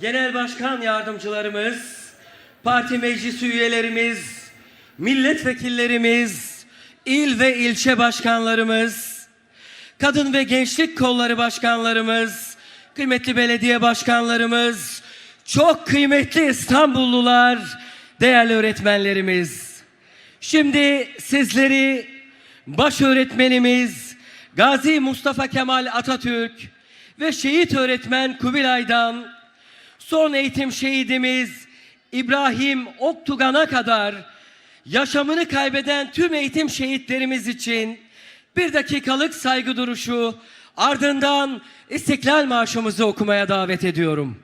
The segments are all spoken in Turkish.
genel başkan yardımcılarımız, parti meclis üyelerimiz, milletvekillerimiz, il ve ilçe başkanlarımız, kadın ve gençlik kolları başkanlarımız, kıymetli belediye başkanlarımız, çok kıymetli İstanbullular, değerli öğretmenlerimiz. Şimdi sizleri baş öğretmenimiz Gazi Mustafa Kemal Atatürk ve şehit öğretmen Kubilay'dan son eğitim şehidimiz İbrahim Oktugan'a kadar yaşamını kaybeden tüm eğitim şehitlerimiz için bir dakikalık saygı duruşu ardından İstiklal Marşımızı okumaya davet ediyorum.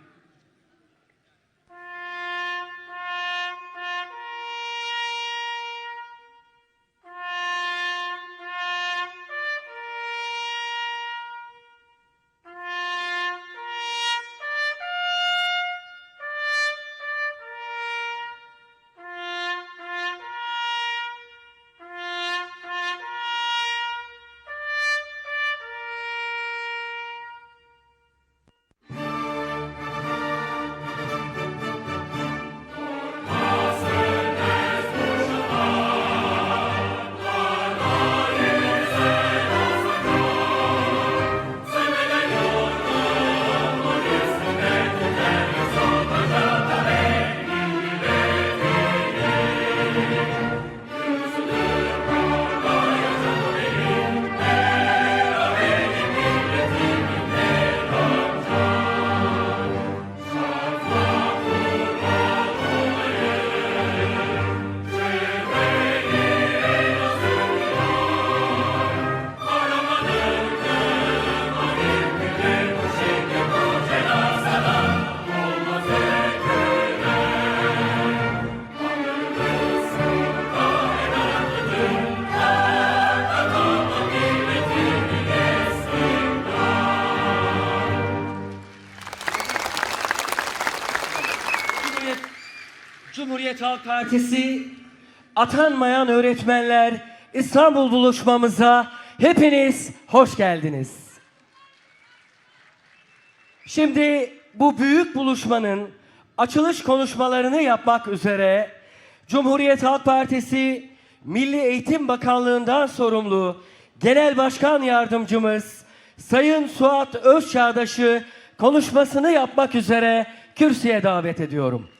Partisi atanmayan öğretmenler İstanbul buluşmamıza hepiniz hoş geldiniz. Şimdi bu büyük buluşmanın açılış konuşmalarını yapmak üzere Cumhuriyet Halk Partisi Milli Eğitim Bakanlığı'ndan sorumlu Genel Başkan Yardımcımız Sayın Suat Özçağdaş'ı konuşmasını yapmak üzere kürsüye davet ediyorum.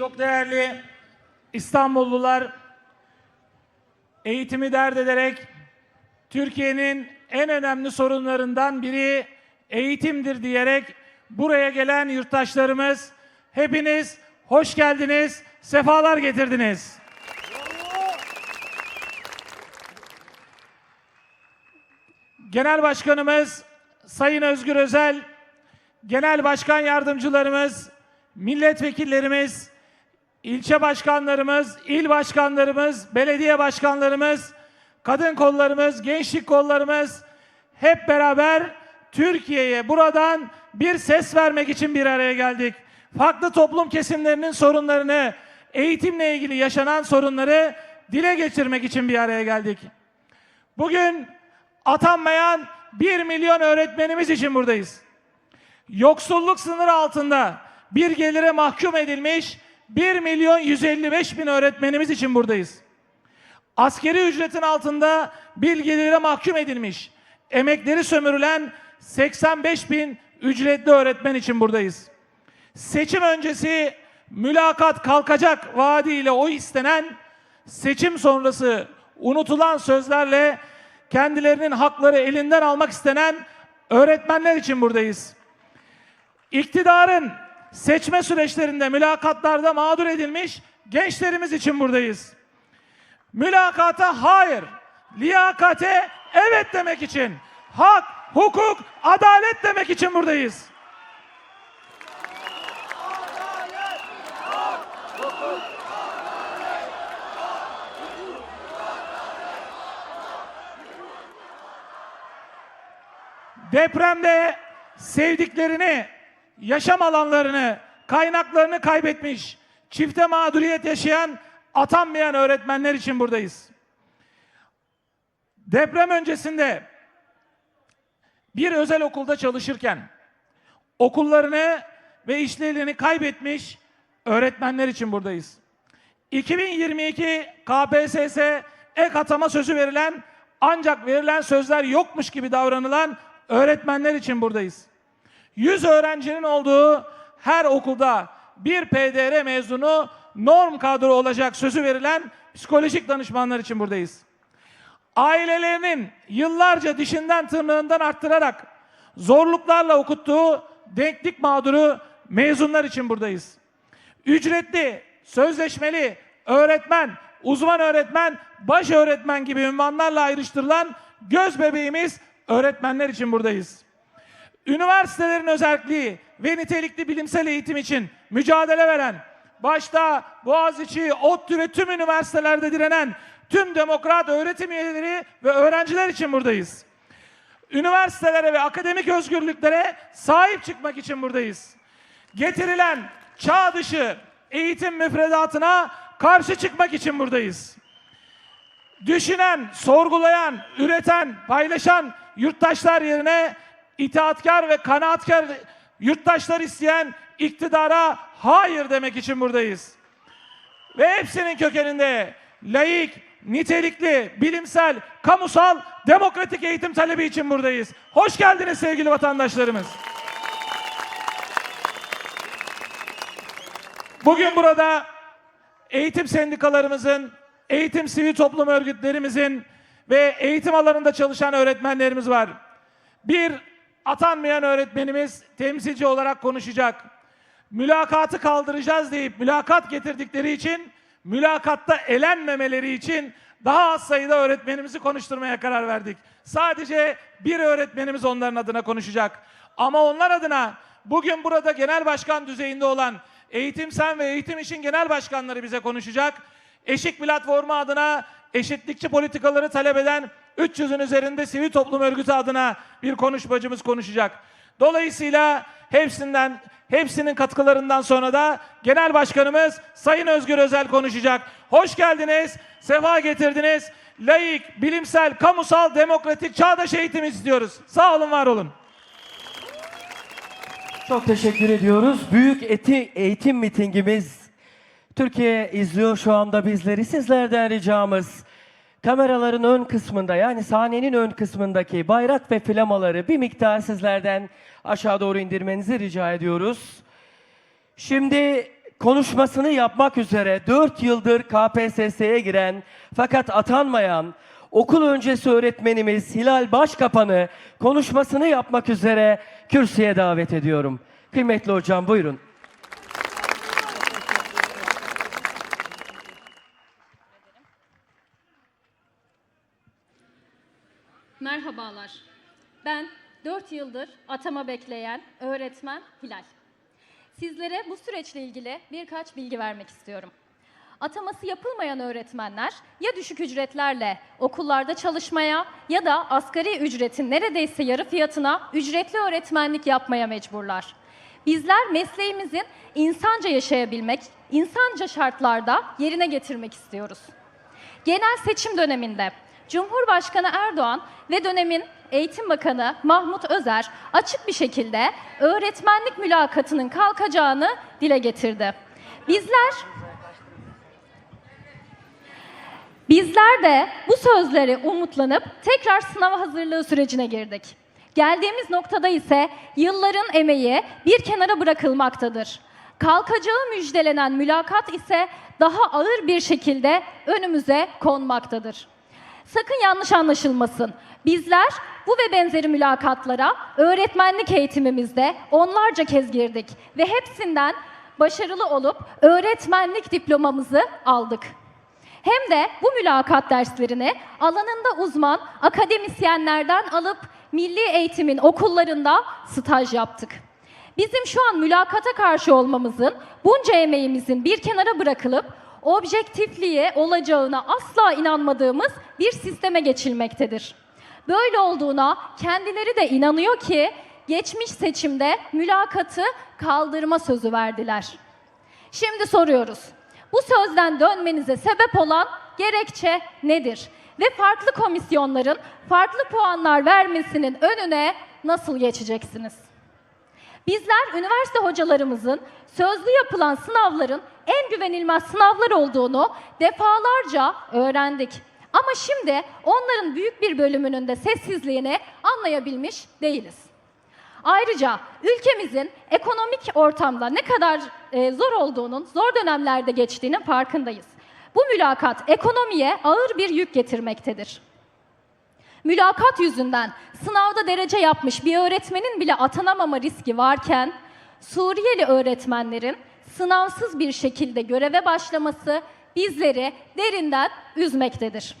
Çok değerli İstanbullular eğitimi dert ederek Türkiye'nin en önemli sorunlarından biri eğitimdir diyerek buraya gelen yurttaşlarımız hepiniz hoş geldiniz, sefalar getirdiniz. Genel Başkanımız Sayın Özgür Özel, Genel Başkan Yardımcılarımız, milletvekillerimiz, ilçe başkanlarımız, il başkanlarımız, belediye başkanlarımız, kadın kollarımız, gençlik kollarımız hep beraber Türkiye'ye buradan bir ses vermek için bir araya geldik. Farklı toplum kesimlerinin sorunlarını, eğitimle ilgili yaşanan sorunları dile getirmek için bir araya geldik. Bugün atanmayan 1 milyon öğretmenimiz için buradayız yoksulluk sınırı altında bir gelire mahkum edilmiş 1 milyon 155 bin öğretmenimiz için buradayız. Askeri ücretin altında bir gelire mahkum edilmiş, emekleri sömürülen 85 bin ücretli öğretmen için buradayız. Seçim öncesi mülakat kalkacak vaadiyle o istenen, seçim sonrası unutulan sözlerle kendilerinin hakları elinden almak istenen öğretmenler için buradayız. İktidarın seçme süreçlerinde mülakatlarda mağdur edilmiş gençlerimiz için buradayız. Mülakata hayır, liyakate evet demek için, hak, hukuk, adalet demek için buradayız. depremde sevdiklerini, yaşam alanlarını, kaynaklarını kaybetmiş, çifte mağduriyet yaşayan, atanmayan öğretmenler için buradayız. Deprem öncesinde bir özel okulda çalışırken okullarını ve işlerini kaybetmiş öğretmenler için buradayız. 2022 KPSS ek atama sözü verilen ancak verilen sözler yokmuş gibi davranılan öğretmenler için buradayız. 100 öğrencinin olduğu her okulda bir PDR mezunu norm kadro olacak sözü verilen psikolojik danışmanlar için buradayız ailelerinin yıllarca dişinden tırnağından arttırarak zorluklarla okuttuğu denklik mağduru mezunlar için buradayız. Ücretli, sözleşmeli, öğretmen, uzman öğretmen, baş öğretmen gibi ünvanlarla ayrıştırılan göz bebeğimiz öğretmenler için buradayız. Üniversitelerin özelliği ve nitelikli bilimsel eğitim için mücadele veren, başta Boğaziçi, ODTÜ ve tüm üniversitelerde direnen tüm demokrat öğretim üyeleri ve öğrenciler için buradayız. Üniversitelere ve akademik özgürlüklere sahip çıkmak için buradayız. Getirilen çağ dışı eğitim müfredatına karşı çıkmak için buradayız düşünen, sorgulayan, üreten, paylaşan yurttaşlar yerine itaatkar ve kanaatkar yurttaşlar isteyen iktidara hayır demek için buradayız. Ve hepsinin kökeninde laik, nitelikli, bilimsel, kamusal, demokratik eğitim talebi için buradayız. Hoş geldiniz sevgili vatandaşlarımız. Bugün burada eğitim sendikalarımızın, eğitim sivil toplum örgütlerimizin ve eğitim alanında çalışan öğretmenlerimiz var. Bir atanmayan öğretmenimiz temsilci olarak konuşacak. Mülakatı kaldıracağız deyip mülakat getirdikleri için mülakatta elenmemeleri için daha az sayıda öğretmenimizi konuşturmaya karar verdik. Sadece bir öğretmenimiz onların adına konuşacak. Ama onlar adına bugün burada genel başkan düzeyinde olan Eğitim Sen ve Eğitim İş'in genel başkanları bize konuşacak. Eşik platformu adına eşitlikçi politikaları talep eden 300'ün üzerinde sivil toplum örgütü adına bir konuşmacımız konuşacak. Dolayısıyla hepsinden hepsinin katkılarından sonra da genel başkanımız Sayın Özgür Özel konuşacak. Hoş geldiniz, sefa getirdiniz. Layık, bilimsel, kamusal, demokratik, çağdaş eğitim istiyoruz. Sağ olun, var olun. Çok teşekkür ediyoruz. Büyük eti, eğitim mitingimiz Türkiye izliyor şu anda bizleri. Sizlerden ricamız kameraların ön kısmında yani sahnenin ön kısmındaki bayrak ve flamaları bir miktar sizlerden aşağı doğru indirmenizi rica ediyoruz. Şimdi konuşmasını yapmak üzere 4 yıldır KPSS'ye giren fakat atanmayan okul öncesi öğretmenimiz Hilal Başkapan'ı konuşmasını yapmak üzere kürsüye davet ediyorum. Kıymetli hocam buyurun. Merhabalar. Ben 4 yıldır atama bekleyen öğretmen Hilal. Sizlere bu süreçle ilgili birkaç bilgi vermek istiyorum. Ataması yapılmayan öğretmenler ya düşük ücretlerle okullarda çalışmaya ya da asgari ücretin neredeyse yarı fiyatına ücretli öğretmenlik yapmaya mecburlar. Bizler mesleğimizin insanca yaşayabilmek, insanca şartlarda yerine getirmek istiyoruz. Genel seçim döneminde Cumhurbaşkanı Erdoğan ve dönemin Eğitim Bakanı Mahmut Özer açık bir şekilde öğretmenlik mülakatının kalkacağını dile getirdi. Bizler Bizler de bu sözleri umutlanıp tekrar sınav hazırlığı sürecine girdik. Geldiğimiz noktada ise yılların emeği bir kenara bırakılmaktadır. Kalkacağı müjdelenen mülakat ise daha ağır bir şekilde önümüze konmaktadır. Sakın yanlış anlaşılmasın. Bizler bu ve benzeri mülakatlara öğretmenlik eğitimimizde onlarca kez girdik ve hepsinden başarılı olup öğretmenlik diplomamızı aldık. Hem de bu mülakat derslerini alanında uzman akademisyenlerden alıp milli eğitimin okullarında staj yaptık. Bizim şu an mülakata karşı olmamızın, bunca emeğimizin bir kenara bırakılıp objektifliğe olacağına asla inanmadığımız bir sisteme geçilmektedir. Böyle olduğuna kendileri de inanıyor ki geçmiş seçimde mülakatı kaldırma sözü verdiler. Şimdi soruyoruz. Bu sözden dönmenize sebep olan gerekçe nedir? Ve farklı komisyonların farklı puanlar vermesinin önüne nasıl geçeceksiniz? Bizler üniversite hocalarımızın sözlü yapılan sınavların en güvenilmez sınavlar olduğunu defalarca öğrendik. Ama şimdi onların büyük bir bölümünün de sessizliğini anlayabilmiş değiliz. Ayrıca ülkemizin ekonomik ortamda ne kadar e, zor olduğunun, zor dönemlerde geçtiğinin farkındayız. Bu mülakat ekonomiye ağır bir yük getirmektedir. Mülakat yüzünden sınavda derece yapmış bir öğretmenin bile atanamama riski varken Suriyeli öğretmenlerin sınavsız bir şekilde göreve başlaması bizleri derinden üzmektedir.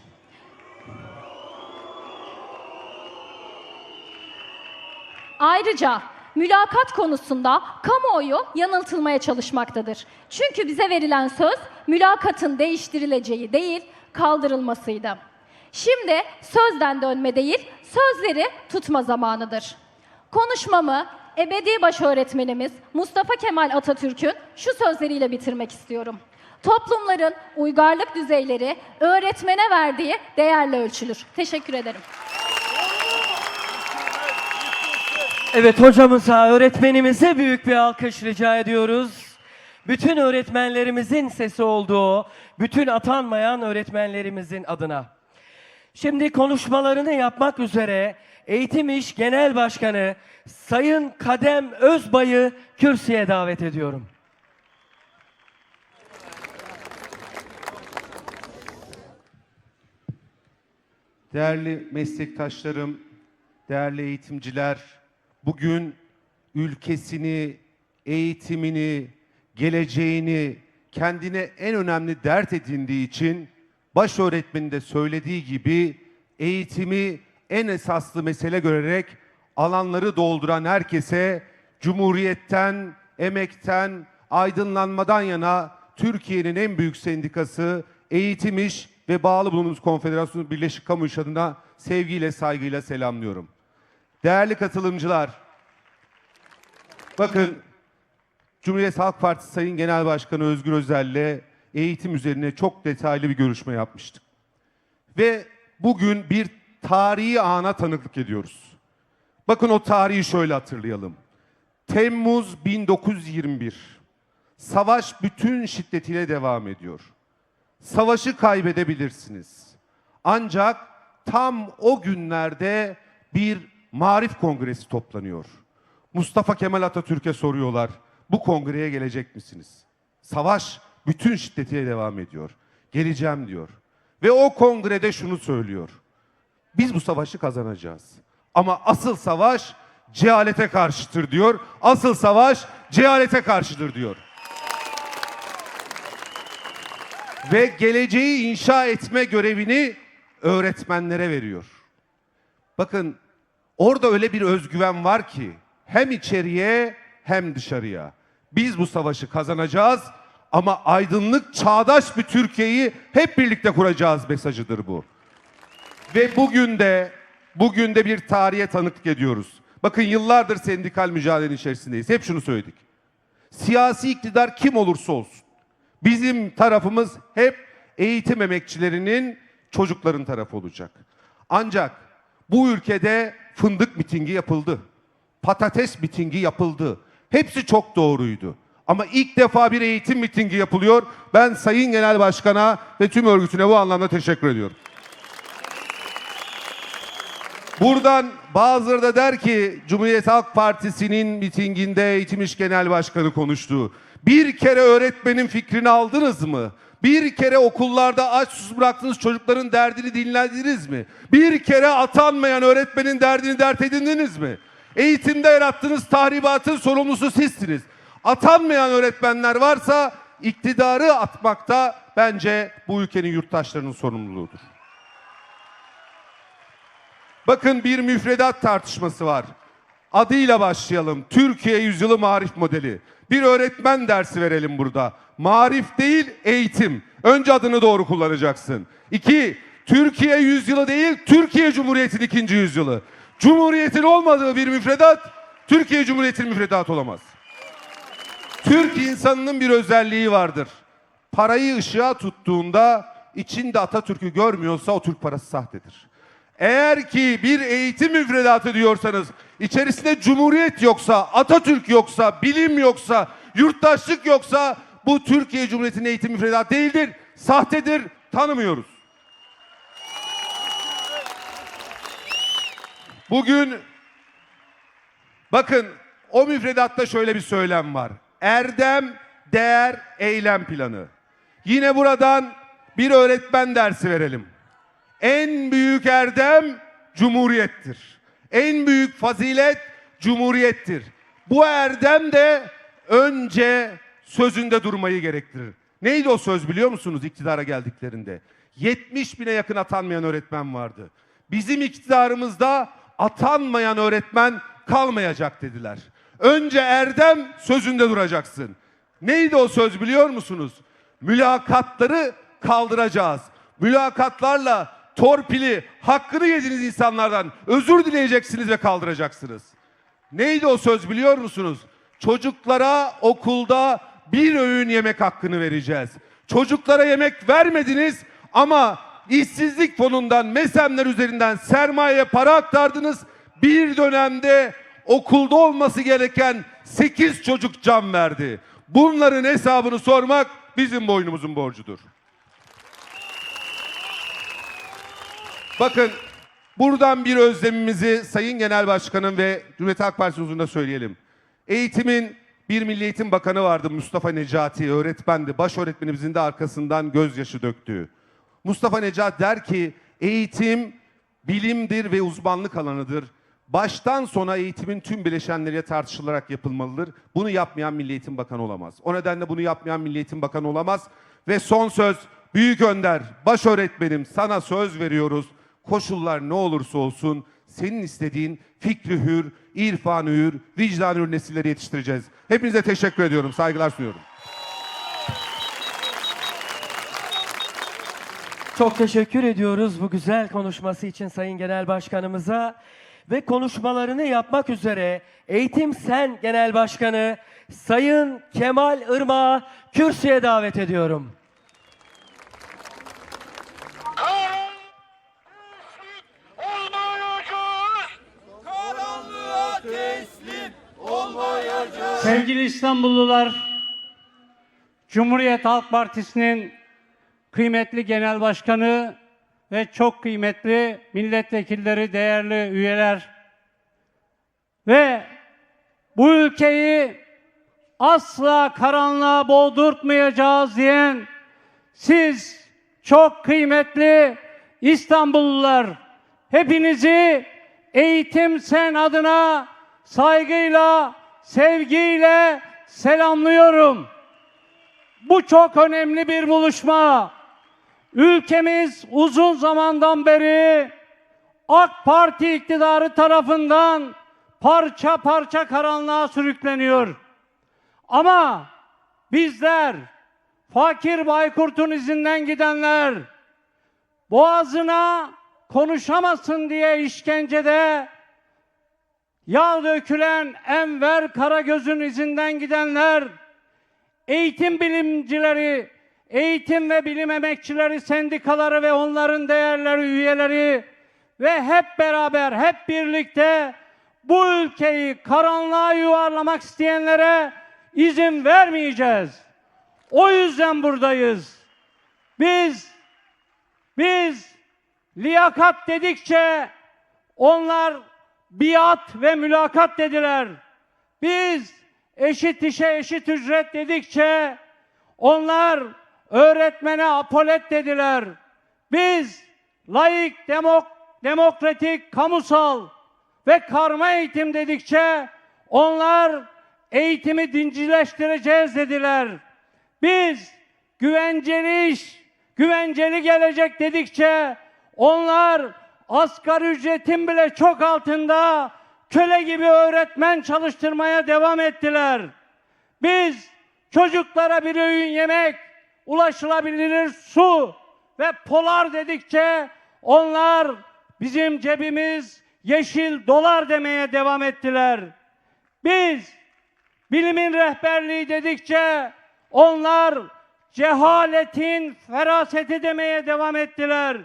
Ayrıca mülakat konusunda kamuoyu yanıltılmaya çalışmaktadır. Çünkü bize verilen söz mülakatın değiştirileceği değil, kaldırılmasıydı. Şimdi sözden dönme değil, sözleri tutma zamanıdır. Konuşmamı ebedi baş öğretmenimiz Mustafa Kemal Atatürk'ün şu sözleriyle bitirmek istiyorum. Toplumların uygarlık düzeyleri öğretmene verdiği değerle ölçülür. Teşekkür ederim. Evet hocamıza, öğretmenimize büyük bir alkış rica ediyoruz. Bütün öğretmenlerimizin sesi olduğu, bütün atanmayan öğretmenlerimizin adına. Şimdi konuşmalarını yapmak üzere Eğitim İş Genel Başkanı Sayın Kadem Özbay'ı kürsüye davet ediyorum. Değerli meslektaşlarım, değerli eğitimciler, bugün ülkesini, eğitimini, geleceğini kendine en önemli dert edindiği için baş öğretmenin de söylediği gibi eğitimi en esaslı mesele görerek alanları dolduran herkese Cumhuriyet'ten, emekten, aydınlanmadan yana Türkiye'nin en büyük sendikası Eğitim İş ve bağlı bulunduğumuz konfederasyonu Birleşik Kamu İş adına sevgiyle, saygıyla selamlıyorum. Değerli katılımcılar, bakın Cumhuriyet Halk Partisi Sayın Genel Başkanı Özgür Özel'le eğitim üzerine çok detaylı bir görüşme yapmıştık. Ve bugün bir tarihi ana tanıklık ediyoruz. Bakın o tarihi şöyle hatırlayalım. Temmuz 1921. Savaş bütün şiddetiyle devam ediyor. Savaşı kaybedebilirsiniz. Ancak tam o günlerde bir marif kongresi toplanıyor. Mustafa Kemal Atatürk'e soruyorlar. Bu kongreye gelecek misiniz? Savaş bütün şiddetiyle devam ediyor. Geleceğim diyor. Ve o kongrede şunu söylüyor. Biz bu savaşı kazanacağız. Ama asıl savaş cehalete karşıdır diyor. Asıl savaş cehalete karşıdır diyor. Ve geleceği inşa etme görevini öğretmenlere veriyor. Bakın orada öyle bir özgüven var ki hem içeriye hem dışarıya. Biz bu savaşı kazanacağız ama aydınlık çağdaş bir Türkiye'yi hep birlikte kuracağız mesajıdır bu. Ve bugün de bugün de bir tarihe tanıklık ediyoruz. Bakın yıllardır sendikal mücadelenin içerisindeyiz. Hep şunu söyledik. Siyasi iktidar kim olursa olsun. Bizim tarafımız hep eğitim emekçilerinin çocukların tarafı olacak. Ancak bu ülkede fındık mitingi yapıldı. Patates mitingi yapıldı. Hepsi çok doğruydu. Ama ilk defa bir eğitim mitingi yapılıyor. Ben Sayın Genel Başkan'a ve tüm örgütüne bu anlamda teşekkür ediyorum. Buradan bazıları da der ki Cumhuriyet Halk Partisi'nin mitinginde Eğitim İş Genel Başkanı konuştu. Bir kere öğretmenin fikrini aldınız mı? Bir kere okullarda aç susuz bıraktığınız çocukların derdini dinlediniz mi? Bir kere atanmayan öğretmenin derdini dert edindiniz mi? Eğitimde yarattığınız tahribatın sorumlusu sizsiniz. Atanmayan öğretmenler varsa iktidarı atmakta bence bu ülkenin yurttaşlarının sorumluluğudur. Bakın bir müfredat tartışması var. Adıyla başlayalım. Türkiye Yüzyılı Marif Modeli. Bir öğretmen dersi verelim burada. Marif değil, eğitim. Önce adını doğru kullanacaksın. İki, Türkiye yüzyılı değil, Türkiye Cumhuriyeti'nin ikinci yüzyılı. Cumhuriyetin olmadığı bir müfredat, Türkiye Cumhuriyeti'nin müfredat olamaz. Türk insanının bir özelliği vardır. Parayı ışığa tuttuğunda içinde Atatürk'ü görmüyorsa o Türk parası sahtedir. Eğer ki bir eğitim müfredatı diyorsanız içerisinde cumhuriyet yoksa, Atatürk yoksa, bilim yoksa, yurttaşlık yoksa bu Türkiye Cumhuriyeti'nin eğitim müfredatı değildir, sahtedir, tanımıyoruz. Bugün bakın o müfredatta şöyle bir söylem var. Erdem, değer, eylem planı. Yine buradan bir öğretmen dersi verelim. En büyük erdem cumhuriyettir. En büyük fazilet cumhuriyettir. Bu erdem de önce sözünde durmayı gerektirir. Neydi o söz biliyor musunuz iktidara geldiklerinde? 70 bine yakın atanmayan öğretmen vardı. Bizim iktidarımızda atanmayan öğretmen kalmayacak dediler. Önce erdem sözünde duracaksın. Neydi o söz biliyor musunuz? Mülakatları kaldıracağız. Mülakatlarla torpili, hakkını yediğiniz insanlardan özür dileyeceksiniz ve kaldıracaksınız. Neydi o söz biliyor musunuz? Çocuklara okulda bir öğün yemek hakkını vereceğiz. Çocuklara yemek vermediniz ama işsizlik fonundan, mesemler üzerinden sermayeye para aktardınız. Bir dönemde okulda olması gereken 8 çocuk can verdi. Bunların hesabını sormak bizim boynumuzun borcudur. Bakın buradan bir özlemimizi Sayın Genel Başkanım ve Cumhuriyet Halk Partisi huzurunda söyleyelim. Eğitimin bir Milli Eğitim Bakanı vardı Mustafa Necati, öğretmendi. Baş öğretmenimizin de arkasından gözyaşı döktüğü. Mustafa Necati der ki eğitim bilimdir ve uzmanlık alanıdır. Baştan sona eğitimin tüm bileşenleriyle tartışılarak yapılmalıdır. Bunu yapmayan Milli Eğitim Bakanı olamaz. O nedenle bunu yapmayan Milli Eğitim Bakanı olamaz. Ve son söz Büyük Önder, baş öğretmenim sana söz veriyoruz. Koşullar ne olursa olsun senin istediğin fikri hür, irfanı hür, vicdanı hür nesilleri yetiştireceğiz. Hepinize teşekkür ediyorum, saygılar sunuyorum. Çok teşekkür ediyoruz bu güzel konuşması için Sayın Genel Başkanımıza ve konuşmalarını yapmak üzere Eğitim Sen Genel Başkanı Sayın Kemal Irmak'ı kürsüye davet ediyorum. Sevgili İstanbullular, Cumhuriyet Halk Partisi'nin kıymetli genel başkanı ve çok kıymetli milletvekilleri, değerli üyeler ve bu ülkeyi asla karanlığa boğdurtmayacağız diyen siz çok kıymetli İstanbullular hepinizi Eğitim Sen adına saygıyla, sevgiyle selamlıyorum. Bu çok önemli bir buluşma. Ülkemiz uzun zamandan beri AK Parti iktidarı tarafından parça parça karanlığa sürükleniyor. Ama bizler Fakir Baykurt'un izinden gidenler boğazına konuşamasın diye işkencede yağ dökülen Enver Karagöz'ün izinden gidenler eğitim bilimcileri, eğitim ve bilim emekçileri sendikaları ve onların değerleri, üyeleri ve hep beraber, hep birlikte bu ülkeyi karanlığa yuvarlamak isteyenlere izin vermeyeceğiz. O yüzden buradayız. Biz biz liyakat dedikçe onlar biat ve mülakat dediler. Biz eşit işe eşit ücret dedikçe onlar öğretmene apolet dediler. Biz layık, demok, demokratik, kamusal ve karma eğitim dedikçe onlar eğitimi dincileştireceğiz dediler. Biz güvenceli iş, güvenceli gelecek dedikçe onlar asgari ücretin bile çok altında köle gibi öğretmen çalıştırmaya devam ettiler. Biz çocuklara bir öğün yemek, ulaşılabilir su ve polar dedikçe onlar bizim cebimiz yeşil dolar demeye devam ettiler. Biz bilimin rehberliği dedikçe onlar cehaletin feraseti demeye devam ettiler.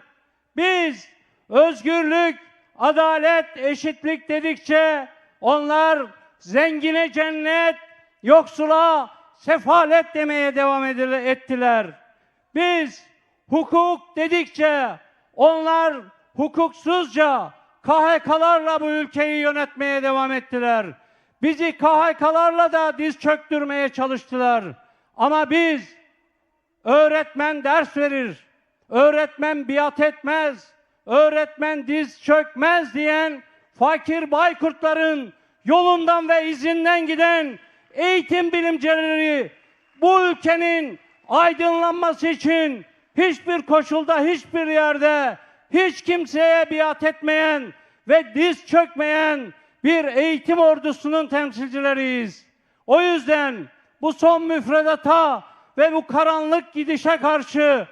Biz özgürlük, adalet, eşitlik dedikçe onlar zengine cennet, yoksula sefalet demeye devam ettiler. Biz hukuk dedikçe onlar hukuksuzca KHK'larla bu ülkeyi yönetmeye devam ettiler. Bizi KHK'larla da diz çöktürmeye çalıştılar. Ama biz öğretmen ders verir, öğretmen biat etmez, öğretmen diz çökmez diyen fakir baykurtların yolundan ve izinden giden eğitim bilimcileri bu ülkenin aydınlanması için hiçbir koşulda, hiçbir yerde hiç kimseye biat etmeyen ve diz çökmeyen bir eğitim ordusunun temsilcileriyiz. O yüzden bu son müfredata ve bu karanlık gidişe karşı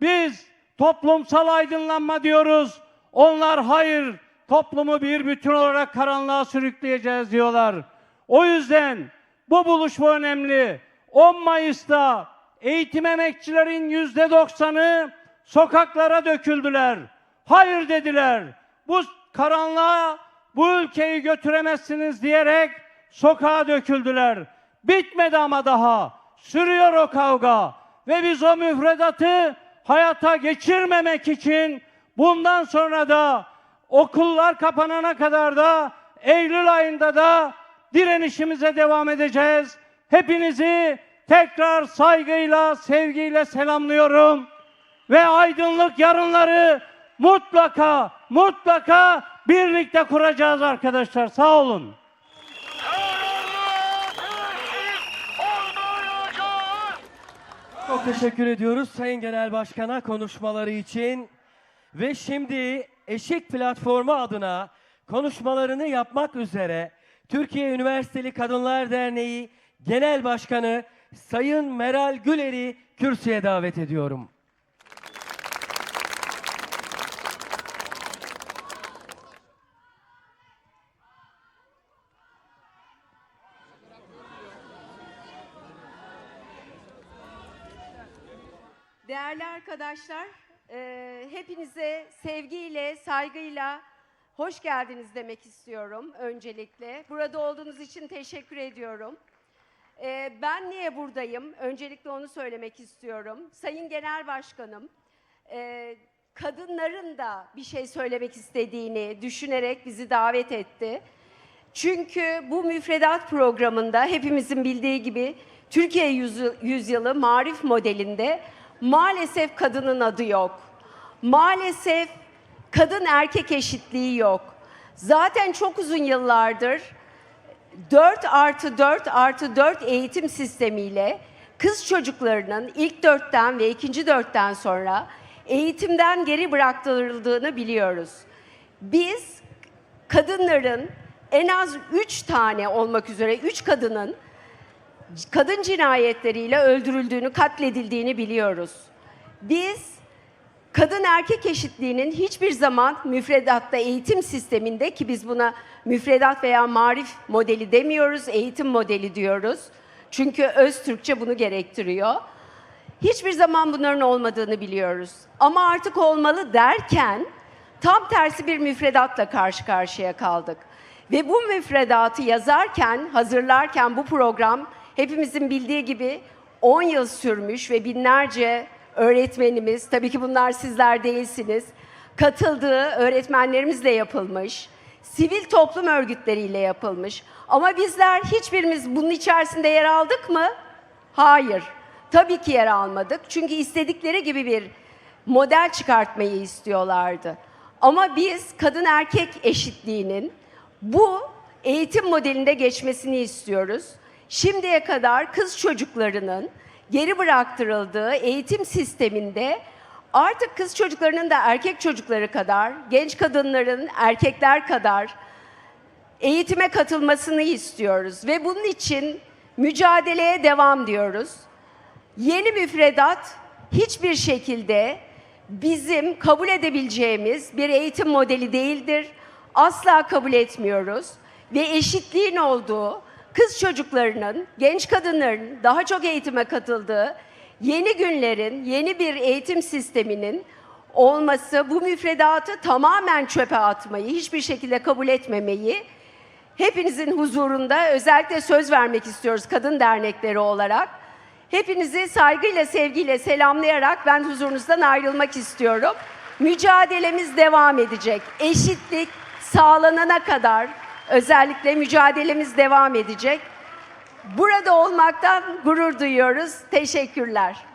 biz toplumsal aydınlanma diyoruz. Onlar hayır, toplumu bir bütün olarak karanlığa sürükleyeceğiz diyorlar. O yüzden bu buluşma önemli. 10 Mayıs'ta eğitim emekçilerin yüzde doksanı sokaklara döküldüler. Hayır dediler. Bu karanlığa bu ülkeyi götüremezsiniz diyerek sokağa döküldüler. Bitmedi ama daha. Sürüyor o kavga. Ve biz o müfredatı hayata geçirmemek için bundan sonra da okullar kapanana kadar da Eylül ayında da direnişimize devam edeceğiz. Hepinizi tekrar saygıyla, sevgiyle selamlıyorum. Ve aydınlık yarınları mutlaka, mutlaka birlikte kuracağız arkadaşlar. Sağ olun. Çok teşekkür ediyoruz Sayın Genel Başkan'a konuşmaları için. Ve şimdi Eşik Platformu adına konuşmalarını yapmak üzere Türkiye Üniversiteli Kadınlar Derneği Genel Başkanı Sayın Meral Güler'i kürsüye davet ediyorum. Değerli arkadaşlar, e, hepinize sevgiyle, saygıyla hoş geldiniz demek istiyorum öncelikle. Burada olduğunuz için teşekkür ediyorum. E, ben niye buradayım? Öncelikle onu söylemek istiyorum. Sayın Genel Başkanım, e, kadınların da bir şey söylemek istediğini düşünerek bizi davet etti. Çünkü bu müfredat programında hepimizin bildiği gibi Türkiye yüzyılı marif modelinde maalesef kadının adı yok. Maalesef kadın erkek eşitliği yok. Zaten çok uzun yıllardır 4 artı 4 artı 4 eğitim sistemiyle kız çocuklarının ilk dörtten ve ikinci dörtten sonra eğitimden geri bıraktırıldığını biliyoruz. Biz kadınların en az üç tane olmak üzere üç kadının kadın cinayetleriyle öldürüldüğünü, katledildiğini biliyoruz. Biz kadın erkek eşitliğinin hiçbir zaman müfredatta eğitim sisteminde ki biz buna müfredat veya marif modeli demiyoruz, eğitim modeli diyoruz. Çünkü öz Türkçe bunu gerektiriyor. Hiçbir zaman bunların olmadığını biliyoruz. Ama artık olmalı derken tam tersi bir müfredatla karşı karşıya kaldık. Ve bu müfredatı yazarken, hazırlarken bu program hepimizin bildiği gibi 10 yıl sürmüş ve binlerce öğretmenimiz, tabii ki bunlar sizler değilsiniz, katıldığı öğretmenlerimizle yapılmış, sivil toplum örgütleriyle yapılmış. Ama bizler hiçbirimiz bunun içerisinde yer aldık mı? Hayır. Tabii ki yer almadık. Çünkü istedikleri gibi bir model çıkartmayı istiyorlardı. Ama biz kadın erkek eşitliğinin bu eğitim modelinde geçmesini istiyoruz. Şimdiye kadar kız çocuklarının geri bıraktırıldığı eğitim sisteminde artık kız çocuklarının da erkek çocukları kadar, genç kadınların erkekler kadar eğitime katılmasını istiyoruz ve bunun için mücadeleye devam diyoruz. Yeni müfredat hiçbir şekilde bizim kabul edebileceğimiz bir eğitim modeli değildir. Asla kabul etmiyoruz ve eşitliğin olduğu, kız çocuklarının, genç kadınların daha çok eğitime katıldığı yeni günlerin, yeni bir eğitim sisteminin olması, bu müfredatı tamamen çöpe atmayı, hiçbir şekilde kabul etmemeyi hepinizin huzurunda özellikle söz vermek istiyoruz kadın dernekleri olarak. Hepinizi saygıyla, sevgiyle selamlayarak ben huzurunuzdan ayrılmak istiyorum. Mücadelemiz devam edecek. Eşitlik sağlanana kadar özellikle mücadelemiz devam edecek. Burada olmaktan gurur duyuyoruz. Teşekkürler.